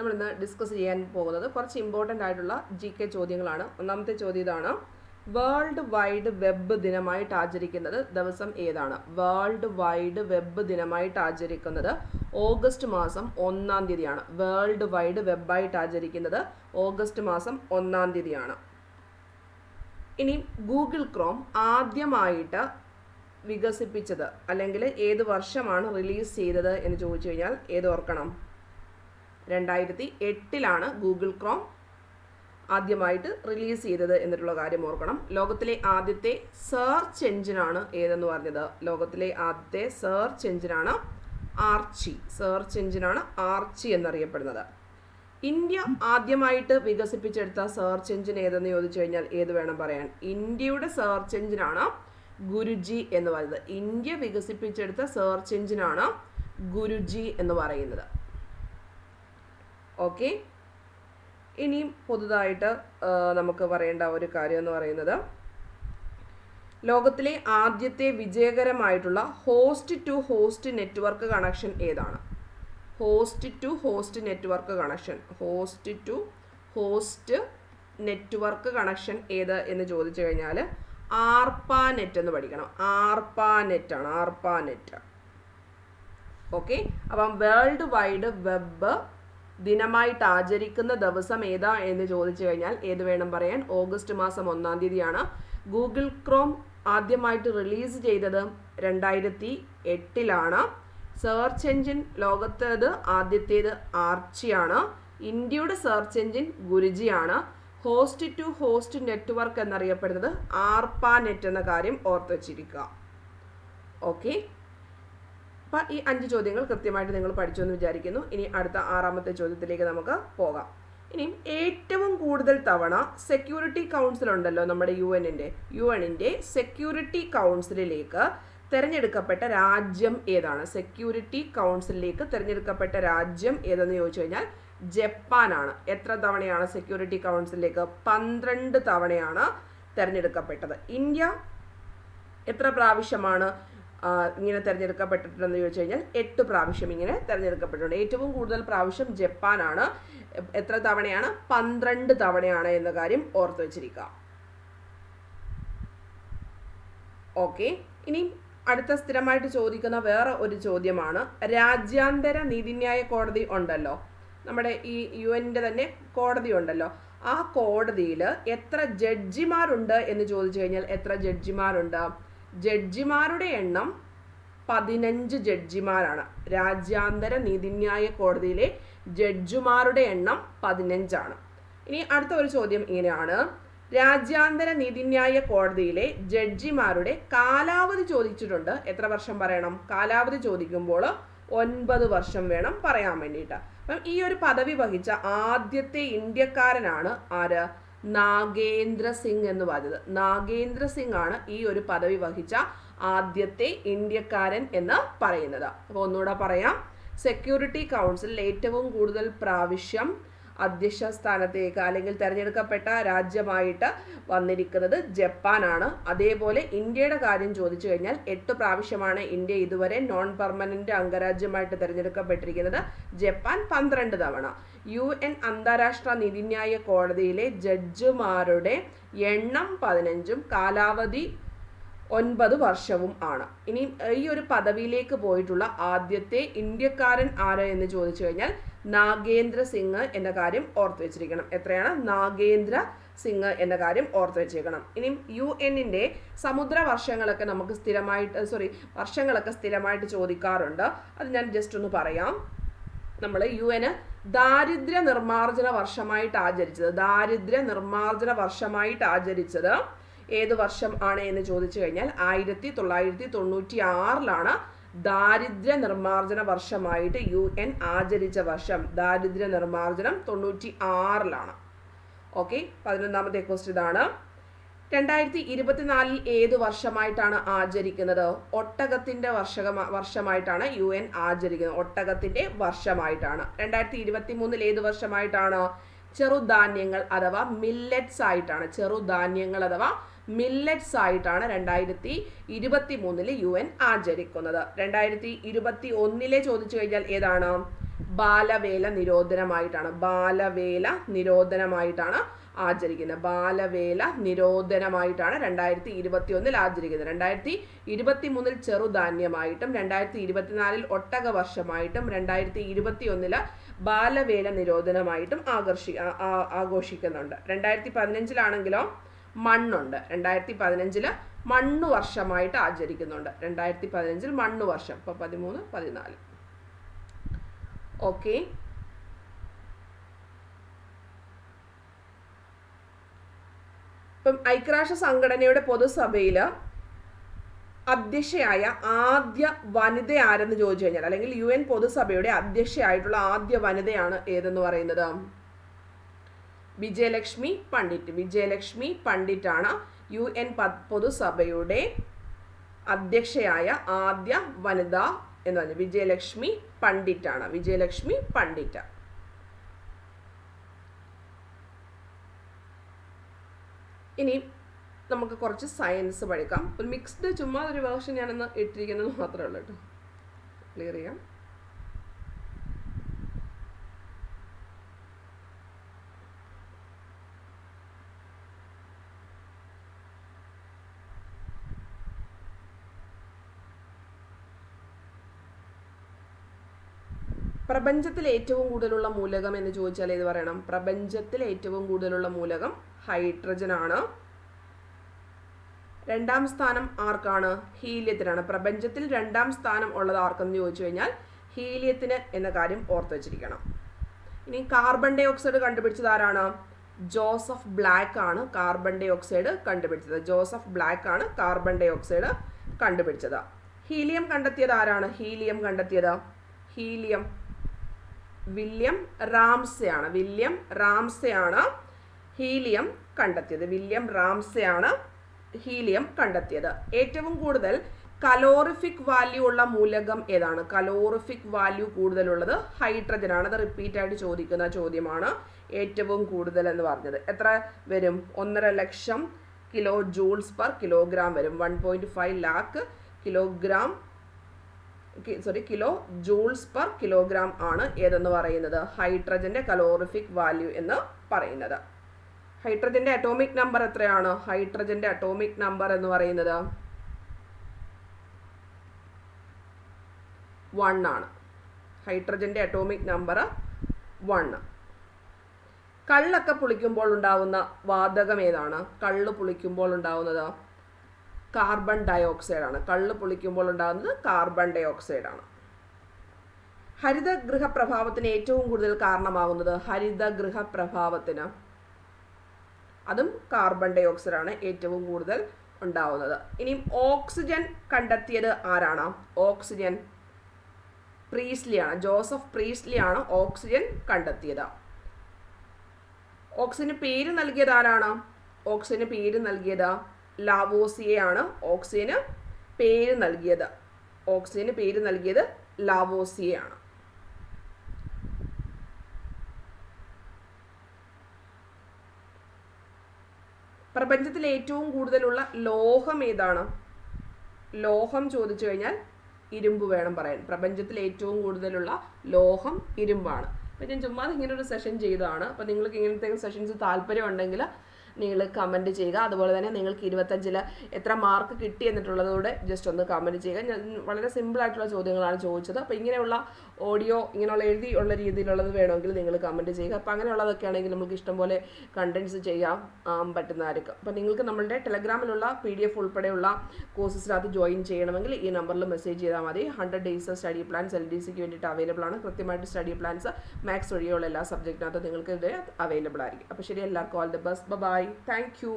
നമ്മൾ ഇന്ന് ഡിസ്കസ് ചെയ്യാൻ പോകുന്നത് കുറച്ച് ഇമ്പോർട്ടന്റ് ആയിട്ടുള്ള ജി കെ ചോദ്യങ്ങളാണ്. ഒന്നാമത്തെ ചോദ്യം ഇതാണ്. വേൾഡ് വൈഡ് വെബ് ദിനമായിട്ട് ആചരിക്കുന്നത് ദിവസം ഏതാണ്? വേൾഡ് വൈഡ് വെബ് ദിനമായിട്ട് ആചരിക്കുന്നത് ഓഗസ്റ്റ് മാസം ഒന്നാം തീയതിയാണ്. വേൾഡ് വൈഡ് വെബായിട്ട് ആചരിക്കുന്നത് ഓഗസ്റ്റ് മാസം ഒന്നാം തീയതിയാണ്. ഇനി ഗൂഗിൾ ക്രോം ആദ്യമായിട്ട് വികസിപ്പിച്ചത് അല്ലെങ്കിൽ ഏത് വർഷമാണ് റിലീസ് ചെയ്തത് എന്ന് ചോദിച്ചു കഴിഞ്ഞാൽ ഏത് ഓർക്കണം? രണ്ടായിരത്തി എട്ടിലാണ് ഗൂഗിൾ ക്രോം ആദ്യമായിട്ട് റിലീസ് ചെയ്തത് എന്നിട്ടുള്ള കാര്യം ഓർക്കണം. ലോകത്തിലെ ആദ്യത്തെ സെർച്ച് എഞ്ചിനാണ് ഏതെന്ന് പറഞ്ഞത്? ലോകത്തിലെ ആദ്യത്തെ സെർച്ച് എഞ്ചിനാണ് ആർച്ചി. സെർച്ച് എഞ്ചിനാണ് ആർച്ചി എന്നറിയപ്പെടുന്നത്. ഇന്ത്യ ആദ്യമായിട്ട് വികസിപ്പിച്ചെടുത്ത സെർച്ച് എഞ്ചിൻ ഏതെന്ന് ചോദിച്ചു കഴിഞ്ഞാൽ ഏത് വേണം പറയാൻ? ഇന്ത്യയുടെ സെർച്ച് എഞ്ചിനാണ് ഗുരുജി എന്ന് പറയുന്നത്. ഇന്ത്യ വികസിപ്പിച്ചെടുത്ത സെർച്ച് എഞ്ചിനാണ് ഗുരുജി എന്ന് പറയുന്നത്. ഓക്കെ? ഇനിയും പുതുതായിട്ട് നമുക്ക് പറയേണ്ട ഒരു കാര്യം എന്ന് പറയുന്നത് ലോകത്തിലെ ആദ്യത്തെ വിജയകരമായിട്ടുള്ള host to host network connection ഏതാണ്? Host to host network connection. Host to host network connection ഏത് എന്ന് ചോദിച്ചു കഴിഞ്ഞാൽ ആർപ്പാ നെറ്റ് എന്ന് പഠിക്കണം. ആർപ്പാ നെറ്റ് ആണ് ആർപ്പാ നെറ്റ്. ഓക്കെ? അപ്പം വേൾഡ് വൈഡ് വെബ് ദിനമായിട്ട് ആചരിക്കുന്ന ദിവസം ഏതാ എന്ന് ചോദിച്ചു കഴിഞ്ഞാൽ ഏത് വേണം പറയാൻ? ഓഗസ്റ്റ് മാസം ഒന്നാം തീയതിയാണ്. ഗൂഗിൾ ക്രോം ആദ്യമായിട്ട് റിലീസ് ചെയ്തത് രണ്ടായിരത്തി എട്ടിലാണ്. സെർച്ച് എഞ്ചിൻ ലോകത്തേത് ആദ്യത്തേത് ആർച്ചിയാണ്. ഇന്ത്യയുടെ സെർച്ച് എഞ്ചിൻ ഗുരുജിയാണ്. ഹോസ്റ്റ് ടു ഹോസ്റ്റ് നെറ്റ്വർക്ക് എന്നറിയപ്പെടുന്നത് ആർപ്പാ നെറ്റ് എന്ന കാര്യം ഓർത്ത് വച്ചിരിക്കുക. ഓക്കെ? അപ്പം ഈ അഞ്ച് ചോദ്യങ്ങൾ കൃത്യമായിട്ട് നിങ്ങൾ പഠിച്ചു എന്ന് വിചാരിക്കുന്നു. ഇനി അടുത്ത ആറാമത്തെ ചോദ്യത്തിലേക്ക് നമുക്ക് പോകാം. ഇനി ഏറ്റവും കൂടുതൽ തവണ സെക്യൂരിറ്റി കൗൺസിൽ ഉണ്ടല്ലോ നമ്മുടെ യു എന്നിന്റെ യു എന്നിന്റെ സെക്യൂരിറ്റി കൗൺസിലിലേക്ക് തിരഞ്ഞെടുക്കപ്പെട്ട രാജ്യം ഏതാണ്? സെക്യൂരിറ്റി കൗൺസിലിലേക്ക് തിരഞ്ഞെടുക്കപ്പെട്ട രാജ്യം ഏതെന്ന് ചോദിച്ചു കഴിഞ്ഞാൽ ജപ്പാനാണ്. എത്ര തവണയാണ് സെക്യൂരിറ്റി കൗൺസിലിലേക്ക് പന്ത്രണ്ട് തവണയാണ് തിരഞ്ഞെടുക്കപ്പെട്ടത്. ഇന്ത്യ എത്ര പ്രാവശ്യമാണ്? ഇങ്ങനെ തിരഞ്ഞെടുക്കപ്പെട്ടിട്ടുണ്ടെന്ന് ചോദിച്ചു കഴിഞ്ഞാൽ എട്ട് പ്രാവശ്യം ഇങ്ങനെ തിരഞ്ഞെടുക്കപ്പെട്ടിട്ടുണ്ട്. ഏറ്റവും കൂടുതൽ പ്രാവശ്യം ജപ്പാനാണ്. എത്ര തവണയാണ്? പന്ത്രണ്ട് തവണയാണ് എന്ന കാര്യം ഓർത്തു വെച്ചിരിക്കുക. ഓക്കെ. ഇനി അടുത്ത സ്ഥിരമായിട്ട് ചോദിക്കുന്ന വേറെ ഒരു ചോദ്യമാണ്. രാജ്യാന്തര നീതിന്യായ കോടതി ഉണ്ടല്ലോ. നമ്മുടെ ഈ യു എന്റെ തന്നെ കോടതി ഉണ്ടല്ലോ. ആ കോടതിയിൽ എത്ര ജഡ്ജിമാരുണ്ട് എന്ന് ചോദിച്ചു കഴിഞ്ഞാൽ എത്ര ജഡ്ജിമാരുണ്ട്? ജഡ്ജിമാരുടെ എണ്ണം പതിനഞ്ച് ജഡ്ജിമാരാണ്. രാജ്യാന്തര നീതിന്യായ കോടതിയിലെ ജഡ്ജിമാരുടെ എണ്ണം പതിനഞ്ചാണ്. ഇനി അടുത്ത ഒരു ചോദ്യം ഇങ്ങനെയാണ്. രാജ്യാന്തര നീതിന്യായ കോടതിയിലെ ജഡ്ജിമാരുടെ കാലാവധി ചോദിച്ചിട്ടുണ്ട്. എത്ര വർഷം പറയണം? കാലാവധി ചോദിക്കുമ്പോൾ ഒൻപത് വർഷം വേണം പറയാൻ വേണ്ടിയിട്ട്. അപ്പം ഈ ഒരു പദവി വഹിച്ച ആദ്യത്തെ ഇന്ത്യക്കാരനാണ് ആര്? നാഗേന്ദ്ര സിംഗ് എന്ന് പറഞ്ഞത്. നാഗേന്ദ്ര സിംഗ് ആണ് ഈ ഒരു പദവി വഹിച്ച ആദ്യത്തെ ഇന്ത്യക്കാരൻ എന്ന് പറയുന്നത്. അപ്പോൾ ഒന്നുകൂടെ പറയാം. സെക്യൂരിറ്റി കൗൺസിലിൽ ഏറ്റവും കൂടുതൽ പ്രാവശ്യം അധ്യക്ഷ സ്ഥാനത്തേക്ക് അല്ലെങ്കിൽ തിരഞ്ഞെടുക്കപ്പെട്ട രാജ്യമായിട്ട് വന്നിരിക്കുന്നത് ജപ്പാനാണ് അതേപോലെ ഇന്ത്യയുടെ കാര്യം ചോദിച്ചു കഴിഞ്ഞാൽ എട്ട് പ്രാവശ്യമാണ് ഇന്ത്യ ഇതുവരെ നോൺ പെർമനന്റ് അംഗരാജ്യമായിട്ട് തിരഞ്ഞെടുക്കപ്പെട്ടിരിക്കുന്നത്. ജപ്പാൻ പന്ത്രണ്ട് തവണ. യു എൻ അന്താരാഷ്ട്ര നീതിന്യായ കോടതിയിലെ ജഡ്ജിമാരുടെ എണ്ണം പതിനഞ്ചും കാലാവധി ഒൻപത് വർഷവും ആണ്. ഇനി ഈ ഒരു പദവിയിലേക്ക് പോയിട്ടുള്ള ആദ്യത്തെ ഇന്ത്യക്കാരൻ ആര് എന്ന് ചോദിച്ചു കഴിഞ്ഞാൽ നാഗേന്ദ്ര സിംഗ് എന്ന കാര്യം ഓർത്തു വെച്ചിരിക്കണം. എത്രയാണ്? നാഗേന്ദ്ര സിംഗ് എന്ന കാര്യം ഓർത്തു വെച്ചേക്കണം. ഇനി യു എന്നിന്റെ സമുദ്ര വർഷങ്ങളൊക്കെ നമുക്ക് സ്ഥിരമായിട്ട് സോറി വർഷങ്ങളൊക്കെ സ്ഥിരമായിട്ട് ചോദിക്കാറുണ്ട്. അത് ഞാൻ ജസ്റ്റ് ഒന്ന് പറയാം. നമ്മൾ യു എന് ദാരിദ്ര്യ നിർമ്മാർജന വർഷമായിട്ട് ആചരിച്ചത്. ദാരിദ്ര്യ നിർമ്മാർജന വർഷമായിട്ട് ആചരിച്ചത് ഏത് വർഷം ആണ് എന്ന് ചോദിച്ചു കഴിഞ്ഞാൽ ആയിരത്തി തൊള്ളായിരത്തി തൊണ്ണൂറ്റി ആറിലാണ് ദാരിദ്ര്യ നിർമ്മാർജന വർഷമായിട്ട് യു എൻ ആചരിച്ച വർഷം. ദാരിദ്ര്യ നിർമ്മാർജനം തൊണ്ണൂറ്റി ആറിലാണ് ഓക്കെ പതിനൊന്നാമത്തെ ക്വസ്റ്റ് ഇതാണ്. രണ്ടായിരത്തി ഇരുപത്തിനാലിൽ ഏത് വർഷമായിട്ടാണ് ആചരിക്കുന്നത്? ഒട്ടകത്തിന്റെ വർഷക വർഷമായിട്ടാണ് യു എൻ ആചരിക്കുന്നത്. ഒട്ടകത്തിന്റെ വർഷമായിട്ടാണ്. രണ്ടായിരത്തി ഇരുപത്തി മൂന്നിൽ ഏത് വർഷമായിട്ടാണ്? ചെറുധാന്യങ്ങൾ അഥവാ മില്ലറ്റ്സ് ആയിട്ടാണ്. ചെറുധാന്യങ്ങൾ അഥവാ മില്ലറ്റ്സ് ആയിട്ടാണ് രണ്ടായിരത്തി ഇരുപത്തി മൂന്നിൽ യു എൻ ആചരിക്കുന്നത്. രണ്ടായിരത്തി ഇരുപത്തി ഒന്നിലെ ചോദിച്ചു കഴിഞ്ഞാൽ ഏതാണ്? ബാലവേല നിരോധനമായിട്ടാണ്. ബാലവേല നിരോധനമായിട്ടാണ് ആചരിക്കുന്നത്. ബാലവേല നിരോധനമായിട്ടാണ് രണ്ടായിരത്തി ഇരുപത്തി ഒന്നിൽ ആചരിക്കുന്നത്. രണ്ടായിരത്തി ഇരുപത്തി മൂന്നിൽ ചെറുധാന്യമായിട്ടും രണ്ടായിരത്തി ഇരുപത്തിനാലിൽ ഒട്ടക വർഷമായിട്ടും രണ്ടായിരത്തി ഇരുപത്തി ഒന്നിൽ ബാലവേല നിരോധനമായിട്ടും ആകർഷി ആഘോഷിക്കുന്നുണ്ട്. രണ്ടായിരത്തി പതിനഞ്ചിലാണെങ്കിലോ മണ്ണുണ്ട്. രണ്ടായിരത്തി പതിനഞ്ചിൽ മണ്ണു വർഷമായിട്ട് ആചരിക്കുന്നുണ്ട്. രണ്ടായിരത്തി പതിനഞ്ചിൽ മണ്ണു വർഷം ഇപ്പൊ പതിമൂന്ന് പതിനാല്. ഓക്കെ ഇപ്പം ഐക്യരാഷ്ട്ര സംഘടനയുടെ പൊതുസഭയിൽ അധ്യക്ഷയായ ആദ്യ വനിത ആരെന്ന് ചോദിച്ചു കഴിഞ്ഞാൽ അല്ലെങ്കിൽ യു എൻ പൊതുസഭയുടെ അധ്യക്ഷയായിട്ടുള്ള ആദ്യ വനിതയാണ് ഏതെന്ന് പറയുന്നത്? വിജയലക്ഷ്മി പണ്ഡിറ്റ്. വിജയലക്ഷ്മി പണ്ഡിറ്റ് ആണ് യു എൻ പൊതുസഭയുടെ അധ്യക്ഷയായ ആദ്യ വനിത എന്ന് പറഞ്ഞു. വിജയലക്ഷ്മി പണ്ഡിറ്റാണ്. വിജയലക്ഷ്മി പണ്ഡിറ്റ്. ഇനി നമുക്ക് കുറച്ച് സയൻസ് പഠിക്കാം. ഒരു മിക്സ്ഡ് ചുമ്മാ ഒരു വേർഷൻ ഞാനൊന്ന് ഇട്ടിരിക്കുന്നത് മാത്രമേ ഉള്ളൂ കേട്ടോ. ക്ലിയർ ചെയ്യാം? പ്രപഞ്ചത്തിൽ ഏറ്റവും കൂടുതലുള്ള മൂലകം എന്ന് ചോദിച്ചാൽ ഏത് പറയണം? പ്രപഞ്ചത്തിൽ ഏറ്റവും കൂടുതലുള്ള മൂലകം ഹൈഡ്രജൻ ആണ്. രണ്ടാം സ്ഥാനം ആർക്കാണ്? ഹീലിയത്തിനാണ്. പ്രപഞ്ചത്തിൽ രണ്ടാം സ്ഥാനം ഉള്ളത് ആർക്കെന്ന് ചോദിച്ചു കഴിഞ്ഞാൽ ഹീലിയത്തിന് എന്ന കാര്യം ഓർത്ത് വെച്ചിരിക്കണം. ഇനി കാർബൺ ഡൈ ഓക്സൈഡ് കണ്ടുപിടിച്ചത് ആരാണ്? ജോസഫ് ബ്ലാക്ക് ആണ് കാർബൺ ഡൈ ഓക്സൈഡ് കണ്ടുപിടിച്ചത്. ജോസഫ് ബ്ലാക്ക് ആണ് കാർബൺ ഡൈ ഓക്സൈഡ് കണ്ടുപിടിച്ചത്. ഹീലിയം കണ്ടെത്തിയത് ആരാണ്? ഹീലിയം കണ്ടെത്തിയത്. ഹീലിയം. വില്യം റാംസയാണ്. വില്യം റാംസയാണ് ഹീലിയം കണ്ടെത്തിയത്. വില്യം റാംസയാണ് ഹീലിയം കണ്ടെത്തിയത്. ഏറ്റവും കൂടുതൽ കലോറിഫിക് വാല്യൂ ഉള്ള മൂലകം ഏതാണ്? കലോറിഫിക് വാല്യൂ കൂടുതലുള്ളത് ഹൈഡ്രജൻ ആണ് അത് റിപ്പീറ്റ് ആയിട്ട് ചോദിക്കുന്ന ചോദ്യമാണ് ഏറ്റവും കൂടുതൽ എന്ന് പറഞ്ഞത്. എത്ര വരും? ഒന്നര ലക്ഷം കിലോ ജൂൾസ് പെർ കിലോഗ്രാം വരും. One point five lakh kilogram sorry kilo joules per kilogram ആണ് ഏതെന്ന് പറയുന്നത്? ഹൈഡ്രജന്റെ കലോറിഫിക് വാല്യൂ എന്ന് പറയുന്നത്. ഹൈഡ്രജന്റെ അറ്റോമിക് നമ്പർ എത്രയാണ്? ഹൈഡ്രജന്റെ അറ്റോമിക് നമ്പർ എന്ന് പറയുന്നത്? വൺ ആണ്. ഹൈഡ്രജന്റെ അറ്റോമിക് നമ്പർ വൺ കള്ളൊക്കെ പുളിക്കുമ്പോൾ ഉണ്ടാവുന്ന വാതകം ഏതാണ്? കള്ള് പുളിക്കുമ്പോൾ ഉണ്ടാവുന്നത് കാർബൺ ഡയോക്സൈഡ് ആണ് കള്ള് പൊളിക്കുമ്പോൾ ഉണ്ടാകുന്നത് കാർബൺ ഡയോക്സൈഡ് ആണ് ഹരിതഗൃഹ പ്രഭാവത്തിന് ഏറ്റവും കൂടുതൽ കാരണമാകുന്നത് ഹരിതഗൃഹ പ്രഭാവത്തിന് അതും കാർബൺ ഡയോക്സൈഡ് ആണ് ഏറ്റവും കൂടുതൽ ഉണ്ടാവുന്നത്. ഇനിയും ഓക്സിജൻ കണ്ടെത്തിയത് ആരാണ്? ഓക്സിജൻ പ്രീസ്ലി ആണ് ജോസഫ് പ്രീസ്ലി ആണ് ഓക്സിജൻ കണ്ടെത്തിയത്. ഓക്സിജന് പേര് നൽകിയത് ആരാണ്? ഓക്സിജന് പേര് നൽകിയത് ലാവോസിയെ ആണ് ഓക്സിജന് പേര് നൽകിയത്. ഓക്സിജന് പേര് നൽകിയത് ലാവോസിയെ ആണ് പ്രപഞ്ചത്തിൽ ഏറ്റവും കൂടുതലുള്ള ലോഹം ഏതാണ്? ലോഹം ചോദിച്ചു കഴിഞ്ഞാൽ ഇരുമ്പ് വേണം പറയാൻ. പ്രപഞ്ചത്തിൽ ഏറ്റവും കൂടുതലുള്ള ലോഹം ഇരുമ്പാണ്. അപ്പം ഞാൻ ചുമ്മാതെ ഇങ്ങനെ ഒരു സെഷൻ ചെയ്തതാണ്. അപ്പോൾ നിങ്ങൾക്ക് ഇങ്ങനത്തെ സെഷൻസ് താല്പര്യം ഉണ്ടെങ്കിൽ നിങ്ങൾ കമന്റ് ചെയ്യുക. അതുപോലെ തന്നെ നിങ്ങൾക്ക് ഇരുപത്തഞ്ചിൽ എത്ര മാർക്ക് കിട്ടി എന്നിട്ടുള്ളതോടെ ജസ്റ്റ് ഒന്ന് കമന്റ് ചെയ്യുക. ഞാൻ വളരെ സിമ്പിൾ ആയിട്ടുള്ള ചോദ്യങ്ങളാണ് ചോദിച്ചത്. അപ്പോൾ ഇങ്ങനെയുള്ള ഓഡിയോ ഇങ്ങനെയുള്ള എഴുതിയുള്ള രീതിയിലുള്ളത് വേണമെങ്കിൽ നിങ്ങൾ കമന്റ് ചെയ്യുക. അപ്പോൾ അങ്ങനെയുള്ളതൊക്കെ ആണെങ്കിൽ നമുക്ക് ഇഷ്ടംപോലെ കണ്ടൻസ് ചെയ്യാൻ പറ്റുന്നതായിരിക്കും. അപ്പോൾ നിങ്ങൾക്ക് നമ്മളുടെ ടെലഗ്രാമിലുള്ള പി ഡി എഫ് ഉൾപ്പെടെയുള്ള കോഴ്സസിനകത്ത് ജോയിൻ ചെയ്യണമെങ്കിൽ ഈ നമ്പറിൽ മെസ്സേജ് ചെയ്താൽ മതി. Hundred days study plans L D സിക്ക് വേണ്ടിയിട്ട് അവൈലബിൾ ആണ്. കൃത്യമായിട്ട് സ്റ്റഡി പ്ലാൻസ് മാത്സ് ഒഴികെയുള്ള എല്ലാ സബ്ജക്റ്റിനകത്തും നിങ്ങൾക്ക് ഇത് അവൈലബിൾ ആയിരിക്കും. അപ്പോൾ ശരി എല്ലാവർക്കും all the best bye thank you